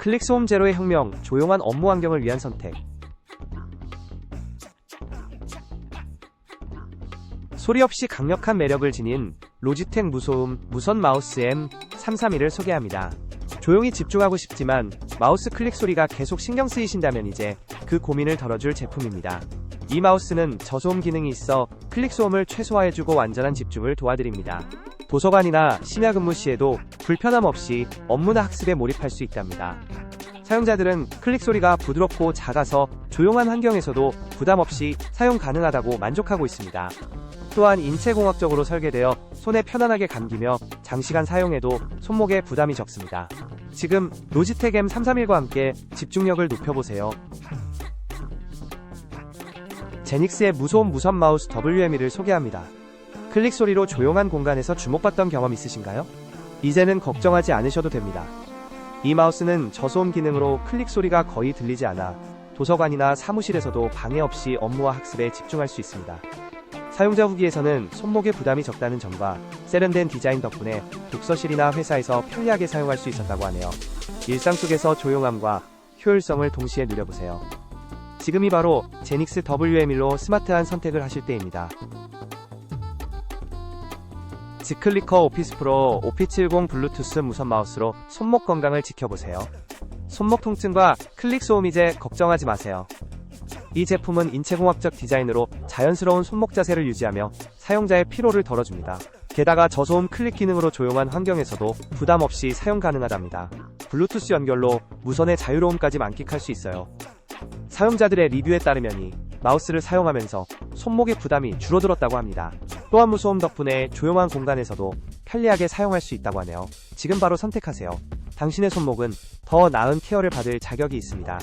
클릭소음 제로의 혁명, 조용한 업무 환경을 위한 선택. 소리 없이 강력한 매력을 지닌 로지텍 무소음 무선 마우스 M331을 소개합니다. 조용히 집중하고 싶지만 마우스 클릭 소리가 계속 신경 쓰이신다면 이제 그 고민을 덜어줄 제품입니다. 이 마우스는 저소음 기능이 있어 클릭 소음을 최소화해주고 완전한 집중을 도와드립니다. 도서관이나 심야 근무 시에도 불편함 없이 업무나 학습에 몰입할 수 있답니다. 사용자들은 클릭 소리가 부드럽고 작아서 조용한 환경에서도 부담 없이 사용 가능하다고 만족하고 있습니다. 또한 인체공학적으로 설계되어 손에 편안하게 감기며 장시간 사용해도 손목에 부담이 적습니다. 지금 로지텍 M331과 함께 집중력을 높여보세요. 제닉스의 무소음 무선 마우스 WME를 소개합니다. 클릭 소리로 조용한 공간에서 주목받던 경험 있으신가요? 이제는 걱정하지 않으셔도 됩니다. 이 마우스는 저소음 기능으로 클릭 소리가 거의 들리지 않아 도서관이나 사무실에서도 방해 없이 업무와 학습에 집중할 수 있습니다. 사용자 후기에서는 손목에 부담이 적다는 점과 세련된 디자인 덕분에 독서실이나 회사에서 편리하게 사용할 수 있었다고 하네요. 일상 속에서 조용함과 효율성을 동시에 누려보세요. 지금이 바로 제닉스 WM1로 스마트한 선택을 하실 때입니다. 지클리커 오피스 프로 OP70 블루투스 무선 마우스로 손목 건강을 지켜보세요. 손목 통증과 클릭 소음 이제 걱정하지 마세요. 이 제품은 인체공학적 디자인으로 자연스러운 손목 자세를 유지하며 사용자의 피로를 덜어줍니다. 게다가 저소음 클릭 기능으로 조용한 환경에서도 부담 없이 사용 가능하답니다. 블루투스 연결로 무선의 자유로움까지 만끽할 수 있어요. 사용자들의 리뷰에 따르면 이 마우스를 사용하면서 손목의 부담이 줄어들었다고 합니다. 또한 무소음 덕분에 조용한 공간에서도 편리하게 사용할 수 있다고 하네요. 지금 바로 선택하세요. 당신의 손목은 더 나은 케어를 받을 자격이 있습니다.